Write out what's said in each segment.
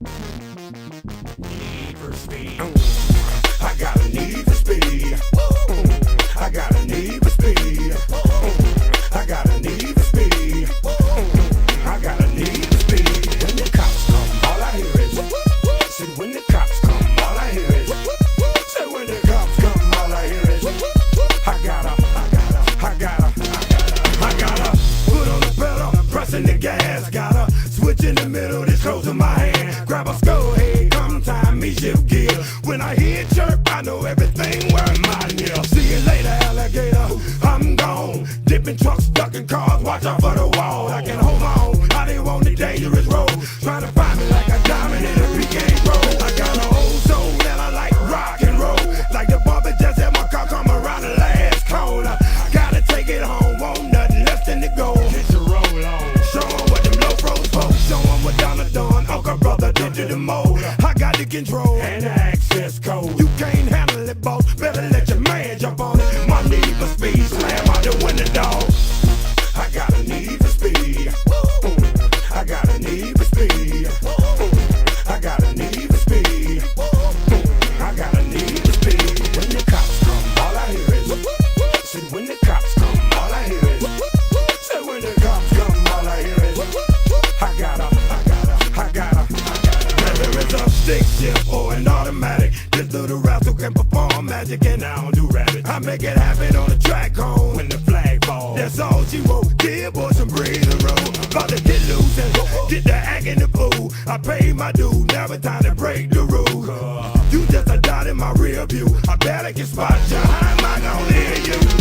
Need for speed. I got a need for speed. I got a need for speed. I got a need for speed. I got a need for speed. When the cops come, all I hear is. Said when the cops come, all I hear is. Said when the cops come, all I hear is. I gotta, I gotta, I gotta, I gotta put on the pedal, pressing the gas. Gotta switch in the middle, control shift or an automatic, this little rascal can perform magic and I don't do rabbit. I make it happen on the track home when the flag falls. That's all she wrote. Give boy some breathing room. About to get loose and get the acting the fool. I paid my due, never time to break the rules. You just a dot in my rear view. I I can spot you. How am I gonna hear you?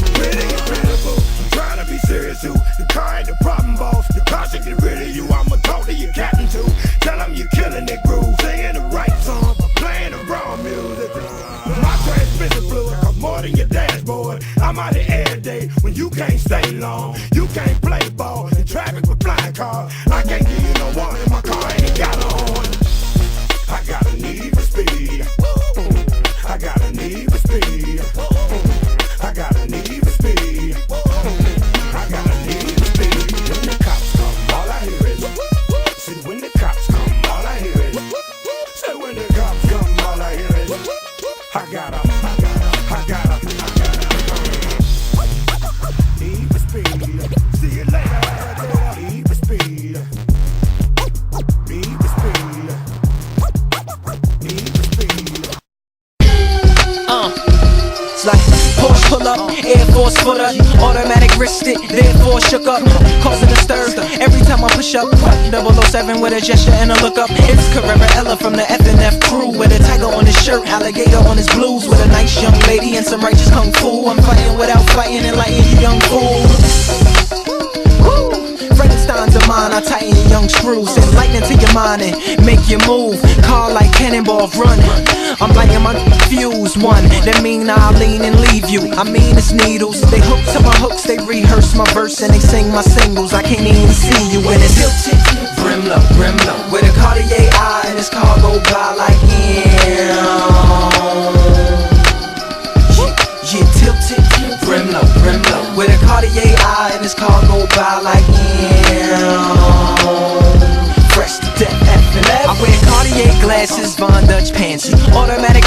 You can't stay long. You Porsche pull up, Air Force footer, automatic wrist it, therefore shook up, causing a stir. Every time I push up, 007 with a gesture and a look up. It's Carrera Ella from the FNF crew with a tiger on his shirt, alligator on his blues, with a nice young lady and some righteous kung fu. I'm fighting without fighting, enlighten you young fools. Frankenstein's a mine, I tighten your young screws, send lightning to your mind and make you move. Car like cannonball running. I'm lighting my fuse one. That mean I'll lean and leave you. I mean it's needles. They hook to my hooks, they rehearse my verse and they sing my singles. I can't even see you when it's tilted. Brim low, brim. With a Cartier eye and this car go by like. Yeah,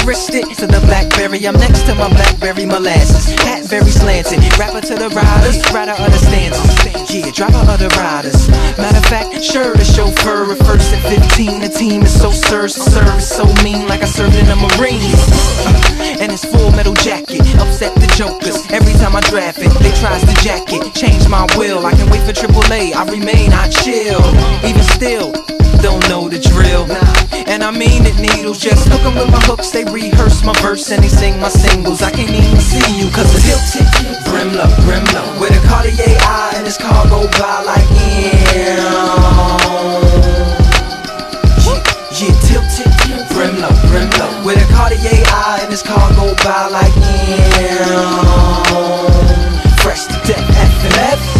it to the Blackberry. I'm next to my Blackberry molasses, hat very slanted. Rapper to the riders, rider understands. Yeah, driver of the riders. Matter of fact, sure the chauffeur at first at 15. The team is so served, service so mean, like I served in the Marines. Uh, and it's full metal jacket, upset the jokers. Every time I draft it, they tries to jack it. Change my will, I can wait for AAA. I remain, I chill. Even still, don't know the drill. I mean it, needles. Just hook 'em with my hooks, they rehearse my verse and they sing my singles. I can't even see you, cause it's tilted. Brim low, brim. With a Cartier eye and this car go by like yeah. Yeah, tilted, brim low, brim. With a Cartier eye and this car go by like yeah. Fresh to death, F and F.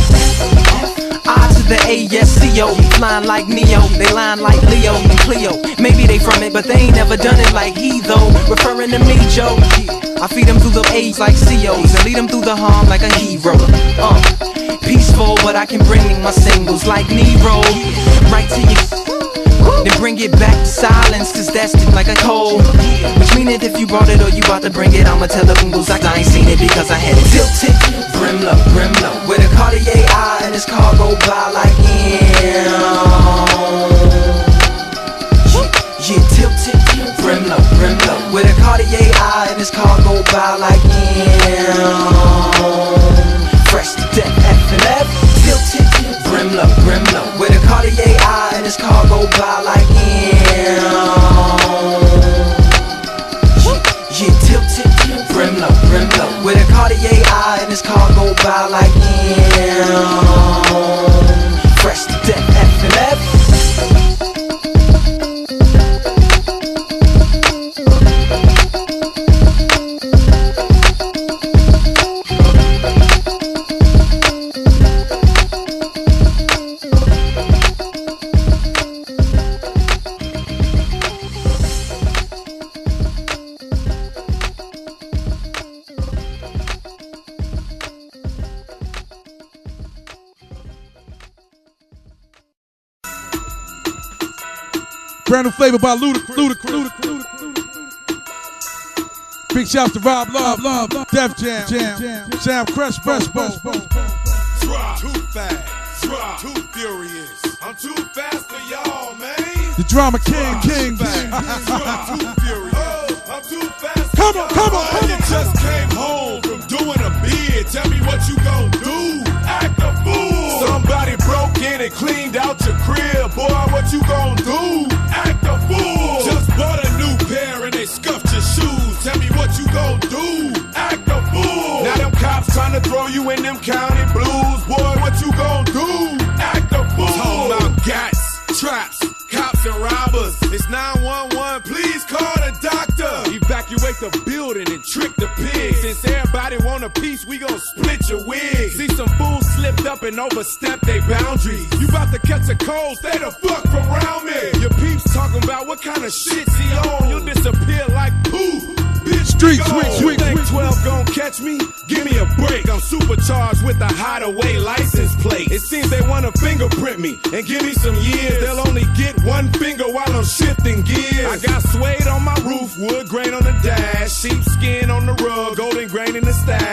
The A-S-C-O Flying like Neo, they line like Leo and Cleo it, but they ain't never done it like he though Referring to me, Joe I feed them through the A's like CO's And lead them through the harm like a hero uh, Peaceful, but I can bring my singles like Nero Right to you Then bring it back to silence, cause that's like a cold. Which mean if you brought it or you about to bring it, I'ma tell the bungles like I ain't seen it because I had it tilted. Brim low, brim low. With a Cartier eye and this car go by like. Yeah, This car go by like yeah. Fresh to death, F and F, tilted, brim low, brim low. With a Cartier eye and this car go by like yeah. Yeah, tilted, brim low, brim low. With a Cartier eye and this car go by like yeah. Brand new flavor by Ludacris. Ludacris. Ludacris. Big shouts to Rob Love, Love, Def Jam, Jam, Jam, Crush, Fresh Bow. Drop. Too fast. Drop. Too furious. I'm too fast for y'all, man. The Drama King, King. Drop. Too furious. I'm too fast. for Come on, y'all. come on, Boy, come you on. just came home from doing a bid. Tell me what you gon' do. Act a fool. Somebody broke in and cleaned out your crib. Throw you in them county blues. Boy, what you gon' do? Act a fool. Talking about gats, traps, cops and robbers. It's 911. Please call the doctor. Evacuate the building and trick the pigs. Since everybody want a piece, we gon' split your wig. See some fools slipped up and overstepped their boundaries. You about to catch a cold, stay the fuck from around me. Your peeps talking about what kind of shit's he on. You'll disappear like poof. Bitch, Street go. You think 12 gon' catch me? Give me a break. I'm supercharged with a hideaway license plate. It seems they wanna fingerprint me and give me some years. They'll only get one finger while I'm shifting gears. I got suede on my roof, wood grain on the dash, sheepskin on the rug, golden grain in the stash.